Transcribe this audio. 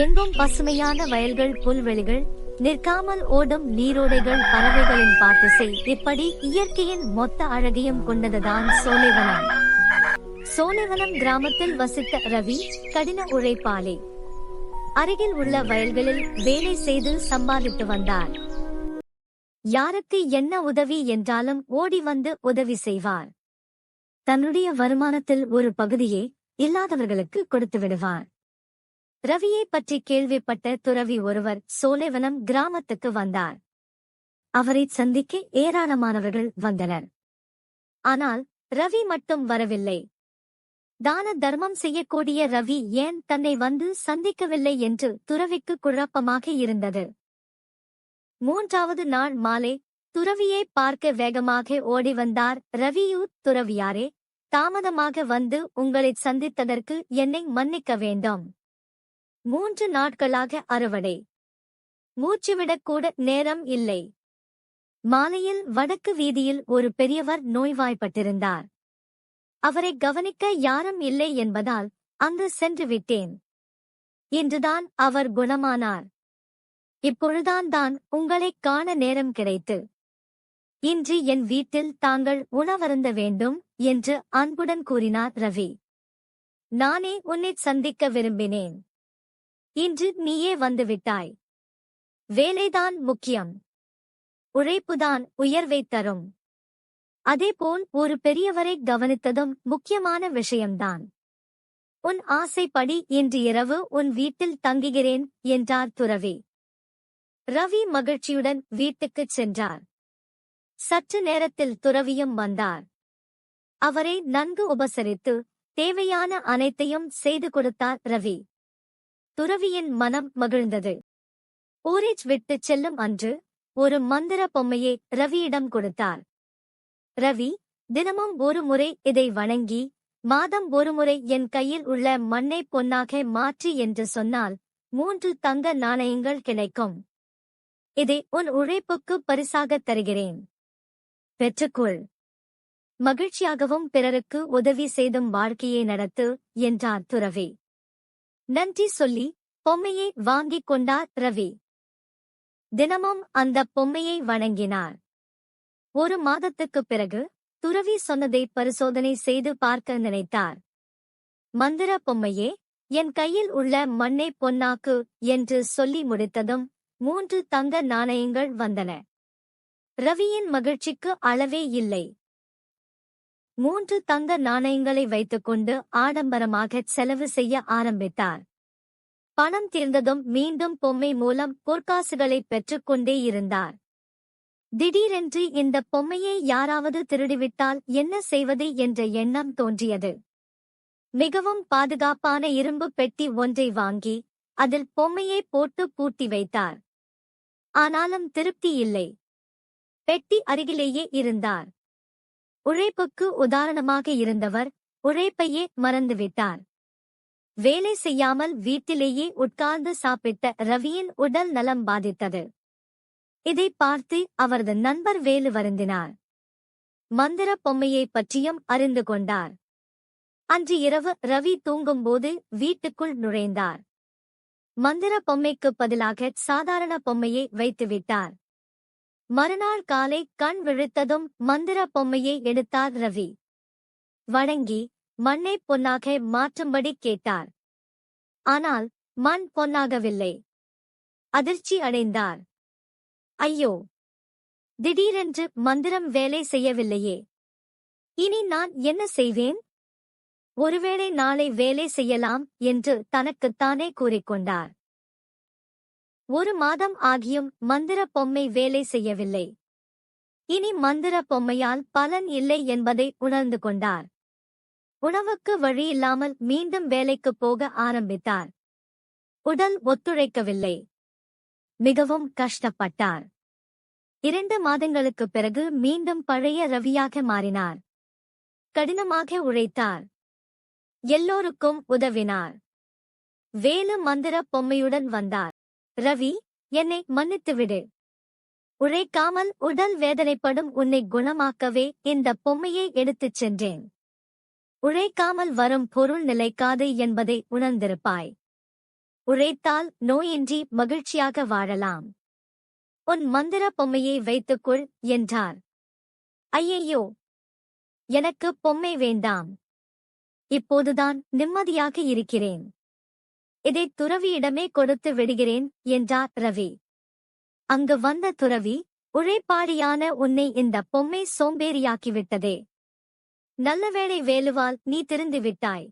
எங்கும் பசுமையான வயல்கள் புல்வெளிகள் நிற்காமல் ஓடும் நீரோடைகள் பறவைகளின் பாட்டிசை இப்படி இயற்கையின் மொத்த அழகையும் கொண்டதுதான் சோலைவனம். சோலைவனம் கிராமத்தில் வசித்த ரவி கடின உழைப்பாளி. அருகில் உள்ள வயல்களில் வேலை செய்து சம்பாதித்து வந்தார். யாருக்கு என்ன உதவி என்றாலும் ஓடி வந்து உதவி செய்வார். தன்னுடைய வருமானத்தில் ஒரு பகுதியை இல்லாதவர்களுக்கு கொடுத்து விடுவார். ரவியை பற்றி கேள்விப்பட்ட துறவி ஒருவர் சோலைவனம் கிராமத்துக்கு வந்தார். அவரை சந்திக்க ஏராளமானவர்கள் வந்தனர். ஆனால் ரவி மட்டும் வரவில்லை. தான தர்மம் செய்யக்கூடிய ரவி ஏன் தன்னை வந்து சந்திக்கவில்லை என்று துறவிக்கு குழப்பமாக இருந்தது. மூன்றாவது நாள் மாலை துறவியை பார்க்க வேகமாக ஓடி வந்தார் ரவியூர் துறவியாரே தாமதமாக வந்து உங்களை சந்தித்ததற்கு என்னை மன்னிக்க வேண்டும். மூன்று நாட்களாக அறுவடை மூச்சுவிடக்கூட நேரம் இல்லை. மாலையில் வடக்கு வீதியில் ஒரு பெரியவர் நோய்வாய்ப்பட்டிருந்தார். அவரை கவனிக்க யாரும் இல்லை என்பதால் அங்கு சென்று விட்டேன். இன்றுதான் அவர் குணமானார். இப்பொழுதான் தான் உங்களைக் காண நேரம் கிடைத்து. இன்று என் வீட்டில் தாங்கள் உணவருந்த வேண்டும் என்று அன்புடன் கூறினார் ரவி. நானே உன்னை சந்திக்க விரும்பினேன். இன்று நீயே வந்துவிட்டாய் வேலைதான் முக்கியம். உழைப்புதான் உயர்வைத் தரும். அதேபோல் ஒரு பெரியவரை கவனித்ததும் முக்கியமான விஷயம்தான். உன் ஆசைப்படி இன்று இரவு உன் வீட்டில் தங்குகிறேன் என்றார் துறவி. ரவி மகிழ்ச்சியுடன் வீட்டுக்குச் சென்றார். சற்று நேரத்தில் துறவியும் வந்தார். அவரை நன்கு உபசரித்து தேவையான அனைத்தையும் செய்து கொடுத்தார் ரவி. துறவியின் மனம் மகிழ்ந்தது. ஊரேஜ் விட்டுச் செல்லும் அன்று ஒரு மந்திர பொம்மையை ரவியிடம் கொடுத்தார். ரவி தினமும் ஒரு முறை இதை வணங்கி மாதம் ஒருமுறை என் கையில் உள்ள மண்ணை பொன்னாக மாற்றி என்று சொன்னால் மூன்று தங்க நாணயங்கள் கிடைக்கும். இதை உன் உழைப்புக்கு பரிசாகத் தருகிறேன். பெற்றுக்கொள். மகிழ்ச்சியாகவும் பிறருக்கு உதவி செய்தும் வாழ்க்கையை நடத்து என்றார் துறவி. நன்றி சொல்லி பொம்மையை வாங்கிக் கொண்டார் ரவி. தினமும் அந்த பொம்மையை வணங்கினார். ஒரு மாதத்துக்குப் பிறகு துறவி சொன்னதை பரிசோதனை செய்து பார்க்க நினைத்தார். மந்திர பொம்மையே என் கையில் உள்ள மண்ணை பொன்னாக்கு என்று சொல்லி முடித்ததும் மூன்று தங்க நாணயங்கள் வந்தன. ரவியின் மகிழ்ச்சிக்கு அளவே இல்லை. மூன்று தங்க நாணயங்களை வைத்துக்கொண்டு ஆடம்பரமாகச் செலவு செய்ய ஆரம்பித்தார். பணம் தீர்ந்ததும் மீண்டும் பொம்மை மூலம் பொற்காசுகளை பெற்றுக்கொண்டே இருந்தார். திடீரென்று இந்த பொம்மையை யாராவது திருடிவிட்டால் என்ன செய்வது என்ற எண்ணம் தோன்றியது. மிகவும் பாதுகாப்பான இரும்பு பெட்டி ஒன்றை வாங்கி அதில் பொம்மையை போட்டு பூட்டி வைத்தார். ஆனாலும் திருப்தி இல்லை. பெட்டி அருகிலேயே இருந்தார். உழைப்புக்கு உதாரணமாக இருந்தவர் உழைப்பையே மறந்துவிட்டார். வேலை செய்யாமல் வீட்டிலேயே உட்கார்ந்து சாப்பிட்ட ரவியின் உடல் நலம் பாதித்தது. இதை பார்த்து அவரது நண்பர் வேலு வருந்தினார். மந்திர பொம்மையைப் பற்றியும் அறிந்து கொண்டார். அன்று இரவு ரவி தூங்கும்போது வீட்டுக்குள் நுழைந்தார். மந்திர பொம்மைக்கு பதிலாக சாதாரண பொம்மையை வைத்துவிட்டார். மறுநாள் காலை கண் விழித்ததும் மந்திர பொம்மையை எடுத்தார் ரவி. வணங்கி மண்ணை பொன்னாக மாற்றும்படி கேட்டார். ஆனால் மண் பொன்னாகவில்லை. அதிர்ச்சி அடைந்தார். ஐயோ! திடீரென்று மந்திரம் வேலை செய்யவில்லையே. இனி நான் என்ன செய்வேன்? ஒருவேளை நாளை வேலை செய்யலாம் என்று தனக்குத்தானே கூறிக்கொண்டார். ஒரு மாதம் ஆகியும் மந்திர பொம்மை வேலை செய்யவில்லை. இனி மந்திர பொம்மையால் பலன் இல்லை என்பதை உணர்ந்து கொண்டார். உணவுக்கு வழியில்லாமல் மீண்டும் வேலைக்குப் போக ஆரம்பித்தார். உடல் ஒத்துழைக்கவில்லை. மிகவும் கஷ்டப்பட்டார். இரண்டு மாதங்களுக்குப் பிறகு மீண்டும் பழைய ரவியாக மாறினார். கடினமாக உழைத்தார். எல்லோருக்கும் உதவினார். வேலு மந்திர பொம்மையுடன் வந்தார். ரவி என்னை மன்னித்துவிடு உழைக்காமல் உடல் வேதனைப்படும் உன்னை குணமாக்கவே இந்த பொம்மையை எடுத்துச் சென்றேன். உழைக்காமல் வரும் பொருள் நிலைக்காது என்பதை உணர்ந்திருப்பாய். உழைத்தால் நோயின்றி மகிழ்ச்சியாக வாழலாம். உன் மந்திர பொம்மையை வைத்துக்கொள் என்றார். ஐயையோ! எனக்கு பொம்மை வேண்டாம். இப்போதுதான் நிம்மதியாக இருக்கிறேன். இதை துறவியிடமே கொடுத்து விடுகிறேன் என்றார் ரவி. அங்கு வந்த துறவி உழைப்பாளியான உன்னை இந்த பொம்மை சோம்பேறியாக்கிவிட்டதே. நல்லவேளை வேலுவால் நீ திருந்து விட்டாய்